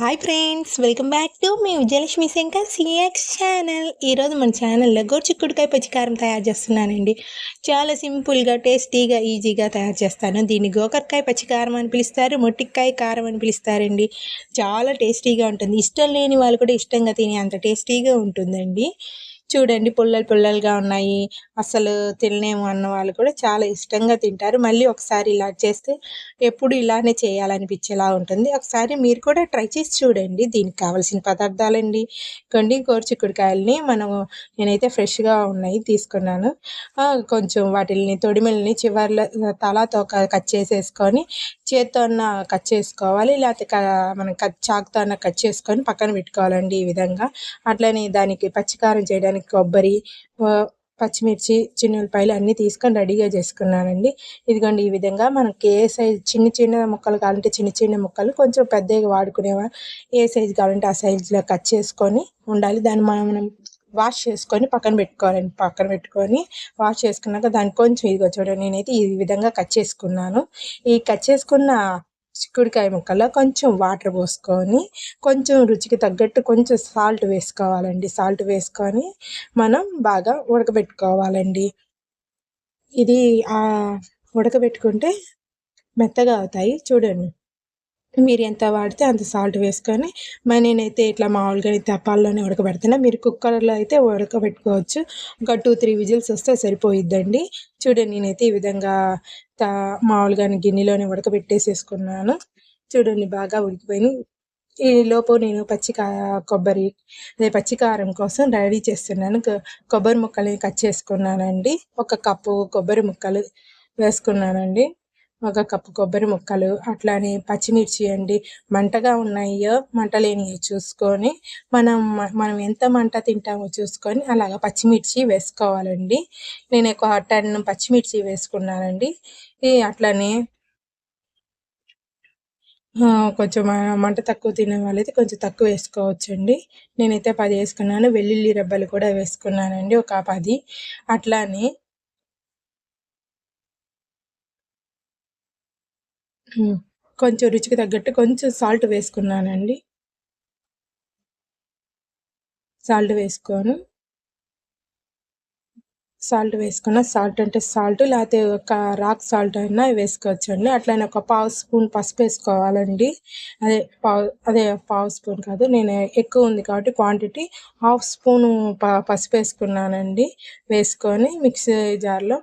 Hi friends welcome back to me Vijayalakshmi Shankar CX channel ఈరోజు మన ఛానల్లో గోర్చిక్కుడికాయ పచ్చికారం తయారు చేస్తున్నానండి. చాలా సింపుల్గా టేస్టీగా ఈజీగా తయారు చేస్తాను. దీన్ని గోకరకాయ పచ్చికారం అని పిలుస్తారు మొట్టికాయ కారం అని పిలుస్తారండి. చాలా టేస్టీగా ఉంటుంది. ఇష్టం లేని వాళ్ళు కూడా ఇష్టంగా తినే అంత టేస్టీగా ఉంటుందండి. చూడండి పుల్లలు పుల్లలుగా ఉన్నాయి. అసలు తినలేము అన్న వాళ్ళు కూడా చాలా ఇష్టంగా తింటారు. మళ్ళీ ఒకసారి ఇలా చేస్తే ఎప్పుడు ఇలానే చేయాలనిపించేలా ఉంటుంది. ఒకసారి మీరు కూడా ట్రై చేసి చూడండి. దీనికి కావాల్సిన పదార్థాలండి కొన్ని కోర్చిక్కుడికాయలని మనం నేనైతే ఫ్రెష్గా ఉన్నాయి తీసుకున్నాను. కొంచెం వాటిని తొడిమిల్ని చివర్ల తలాతో కట్ చేసేసుకొని చేత్తో అన్న కట్ చేసుకోవాలి. లేకపోతే మనం కట్ చాకుతో అన్న కట్ చేసుకొని పక్కన పెట్టుకోవాలండి ఈ విధంగా. అట్లనే దానికి పచ్చికారం చేయడానికి కొబ్బరి పచ్చిమిర్చి చిన్న ఉల్లిపాయలు అన్నీ తీసుకొని రెడీగా చేసుకున్నానండి. ఇదిగోండి ఈ విధంగా మనకి ఏ సైజ్ చిన్న చిన్న ముక్కలు కావాలంటే చిన్న చిన్న ముక్కలు కొంచెం పెద్దగా వాడుకునేవా ఏ సైజ్ కావాలంటే ఆ సైజులో కట్ చేసుకొని ఉండాలి. దాన్ని మనం వాష్ చేసుకొని పక్కన పెట్టుకోవాలండి. పక్కన పెట్టుకొని వాష్ చేసుకున్నాక దాన్ని కొంచెం ఇదిగో చూడండి నేనైతే ఈ విధంగా కట్ చేసుకున్నాను. ఈ కట్ చేసుకున్న చిక్కుడుకాయ ముక్కల్లో కొంచెం వాటర్ పోసుకొని కొంచెం రుచికి తగ్గట్టు కొంచెం సాల్ట్ వేసుకోవాలండి. సాల్ట్ వేసుకొని మనం బాగా ఉడకబెట్టుకోవాలండి. ఇది ఉడకబెట్టుకుంటే మెత్తగా అవుతాయి. చూడండి. మీరు ఎంత వాడితే అంత సాల్ట్ వేసుకొని మరి నేనైతే ఇట్లా మామూలుగా తప్పాల్లోనే ఉడకబెడుతున్నా. మీరు కుక్కర్లో అయితే ఉడకబెట్టుకోవచ్చు. ఒక టూ త్రీ విజిల్స్ వస్తే సరిపోయిద్దండి. చూడండి నేనైతే ఈ విధంగా మామూలుగా గిన్నెలోనే ఉడకబెట్టేసేసుకున్నాను. చూడండి బాగా ఉడికిపోయింది. ఈ లోపు నేను పచ్చి కొబ్బరి అదే పచ్చికారం కోసం రెడీ చేస్తున్నాను. కొబ్బరి ముక్కల్ని కట్ చేసుకున్నానండి. ఒక కప్పు కొబ్బరి ముక్కలు వేసుకున్నానండి. ఒక కప్పు కొబ్బరి ముక్కలు అట్లానే పచ్చిమిర్చి అండి. మంటగా ఉన్నాయో. మంట లేనివి చూసుకొని మనం మనం ఎంత మంట తింటామో చూసుకొని అలాగ పచ్చిమిర్చి వేసుకోవాలండి. నేను ఒక టెన్ పచ్చిమిర్చి వేసుకున్నానండి. అట్లానే కొంచెం మంట తక్కువ తినే వాళ్ళైతే కొంచెం తక్కువ వేసుకోవచ్చండి. నేనైతే పది వేసుకున్నాను. వెల్లుల్లి రెబ్బలు కూడా వేసుకున్నానండి. ఒక పది. అట్లానే కొంచెం రుచికి తగ్గట్టు కొంచెం సాల్ట్ వేసుకున్నానండి. సాల్ట్ వేసుకొని. సాల్ట్ వేసుకున్న సాల్ట్ అంటే సాల్ట్ లేకపోతే ఒక రాక్ సాల్ట్ అయినా వేసుకోవచ్చు అండి అట్లనే ఒక పావు స్పూన్ పసుపు వేసుకోవాలండి. అదే పావు అదే పావు స్పూన్ కాదు నేను ఎక్కువ ఉంది కాబట్టి క్వాంటిటీ. హాఫ్ స్పూను పసుపు వేసుకున్నానండి. వేసుకొని మిక్సీ జార్లో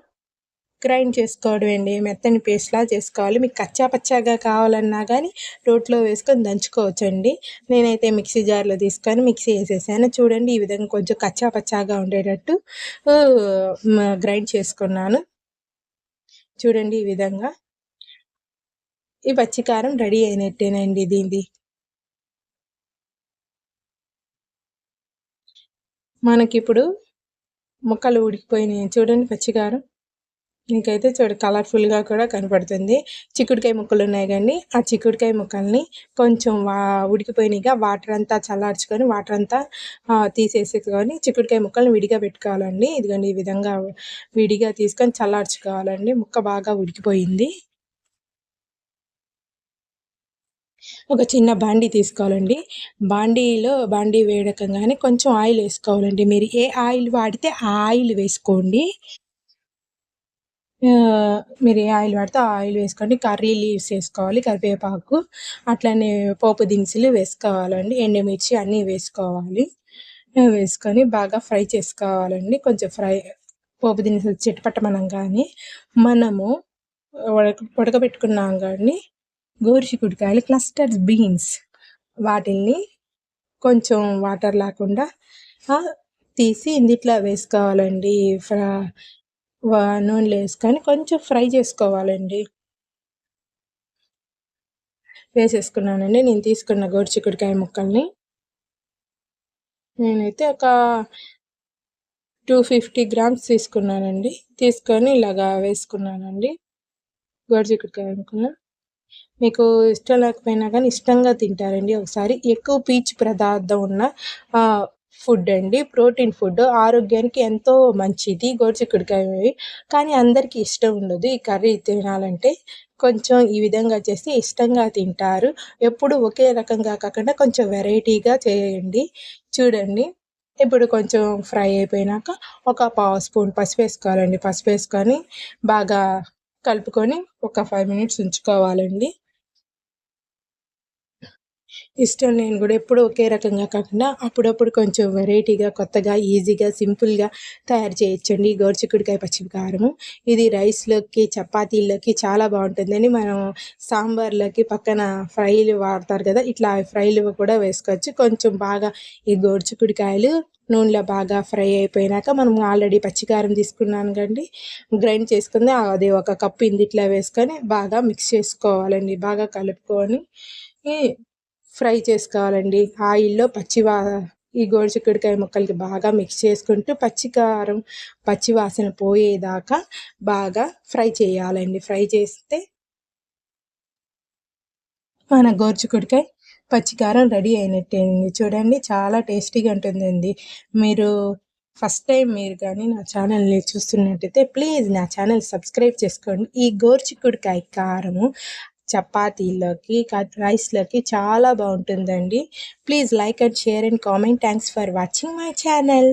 గ్రైండ్ చేసుకోవడం అండి మెత్తని పేస్ట్లా చేసుకోవాలి. మీకు కచ్చా పచ్చాగా కావాలన్నా కానీ రోట్లో వేసుకొని దంచుకోవచ్చండి. నేనైతే మిక్సీ జార్లో తీసుకొని మిక్సీ వేసేసాను. చూడండి ఈ విధంగా కొంచెం కచ్చా పచ్చాగా ఉండేటట్టు గ్రైండ్ చేసుకున్నాను. చూడండి ఈ విధంగా. ఈ పచ్చికారం రెడీ అయినట్టేనండి దీనిది. మనకిప్పుడు ముక్కలు ఉడికిపోయినాయి. చూడండి పచ్చికారం మీకైతే చూడ కలర్ఫుల్గా కూడా కనపడుతుంది. చిక్కుడుకాయ ముక్కలు ఉన్నాయి కానీ ఆ చిక్కుడుకాయ ముక్కల్ని కొంచెం వా ఉడికిపోయినాయిగా వాటర్ అంతా చల్లార్చుకొని వాటర్ అంతా తీసేసుకొని చిక్కుడుకాయ ముక్కల్ని విడిగా పెట్టుకోవాలండి. ఇదిగోండి ఈ విధంగా విడిగా తీసుకొని చల్లార్చుకోవాలండి. ముక్క బాగా ఉడికిపోయింది. ఒక చిన్న బాండీ తీసుకోవాలండి. బాండీలో బాండీ వేడకంగానే కొంచెం ఆయిల్ వేసుకోవాలండి. మీరు ఏ ఆయిల్ వాడితే ఆ ఆయిల్ వేసుకోండి. మీరు ఏ ఆయిల్ పడితే ఆ ఆయిల్ వేసుకోండి. కర్రీ లీవ్స్ వేసుకోవాలి కరివేపాకు అట్లనే పోపు దినుసులు వేసుకోవాలండి. ఎండుమిర్చి అన్నీ వేసుకోవాలి. వేసుకొని బాగా ఫ్రై చేసుకోవాలండి. కొంచెం ఫ్రై పోపు దినుసులు చిటపట్టమనంగానే మనము ఉడక ఉడకబెట్టుకున్నాం కానీ గోరుచిక్కుడుకాయలు క్లస్టర్డ్ బీన్స్ వాటిల్ని కొంచెం వాటర్ లేకుండా తీసి ఇందిట్లో వేసుకోవాలండి. ఫ్రా నూనెలో వేసుకొని కొంచెం ఫ్రై చేసుకోవాలండి. వేసేసుకున్నానండి. నేను తీసుకున్న గోరుచిక్కుడుకాయ ముక్కల్ని. నేనైతే ఒక టూ ఫిఫ్టీ గ్రామ్స్ తీసుకున్నానండి. తీసుకొని ఇలాగా వేసుకున్నానండి. గోరుచిక్కుడుకాయ ముక్కలు మీకు ఇష్టం లేకపోయినా కానీ ఇష్టంగా తింటారండి. ఒకసారి ఎక్కువ పీచు పదార్థం ఉన్న ఫుడ్ అండి ప్రోటీన్ ఫుడ్. ఆరోగ్యానికి ఎంతో మంచిది గోరుచిక్కుడుకాయ కానీ అందరికీ ఇష్టం ఉండదు ఈ కర్రీ తినాలంటే. కొంచెం ఈ విధంగా చేస్తే ఇష్టంగా తింటారు. ఎప్పుడు ఒకే రకంగా కాకుండా కొంచెం వెరైటీగా చేయండి. చూడండి. ఇప్పుడు కొంచెం ఫ్రై అయిపోయినాక ఒక పావు స్పూన్ పసుపు వేసుకోవాలండి. పసుపు వేసుకొని బాగా కలుపుకొని ఒక ఫైవ్ మినిట్స్ ఉంచుకోవాలండి. ఇష్టం నేను కూడా ఎప్పుడు ఒకే రకంగా కాకుండా అప్పుడప్పుడు కొంచెం వెరైటీగా కొత్తగా ఈజీగా సింపుల్గా తయారు చేయొచ్చండి. గోరుచిక్కుడికాయ పచ్చికారము ఇది రైస్లోకి చపాతీల్లోకి చాలా బాగుంటుందని మనం సాంబార్లోకి పక్కన ఫ్రైలు వాడతారు కదా ఇట్లా ఫ్రైలు కూడా వేసుకోవచ్చు. కొంచెం బాగా ఈ గోరుచిక్కుడికాయలు నూనెలో బాగా ఫ్రై అయిపోయినాక మనం ఆల్రెడీ పచ్చికారం తీసుకున్నాను కండి గ్రైండ్ చేసుకుంది అది ఒక కప్పు ఇందిట్లో వేసుకొని బాగా మిక్స్ చేసుకోవాలండి. బాగా కలుపుకొని ఫ్రై చేసుకోవాలండి. ఆయిల్లో పచ్చి వా ఈ గోరుచిక్కుడుకాయ ముక్కలకి బాగా మిక్స్ చేసుకుంటూ పచ్చికారం పచ్చి వాసన పోయేదాకా బాగా ఫ్రై చేయాలండి. ఫ్రై చేస్తే మన గోరుచిక్కుడుకాయ పచ్చికారం రెడీ అయినట్టేనండి చూడండి చాలా టేస్టీగా ఉంటుందండి. మీరు ఫస్ట్ టైం మీరు కానీ నా ఛానల్ని చూస్తున్నట్టయితే ప్లీజ్ నా ఛానల్ సబ్స్క్రైబ్ చేసుకోండి. ఈ గోరుచిక్కుడుకాయ కారము చపాతీలోకి రైస్లోకి చాలా బాగుంటుందండి. Please like and share and comment. Thanks for watching my channel.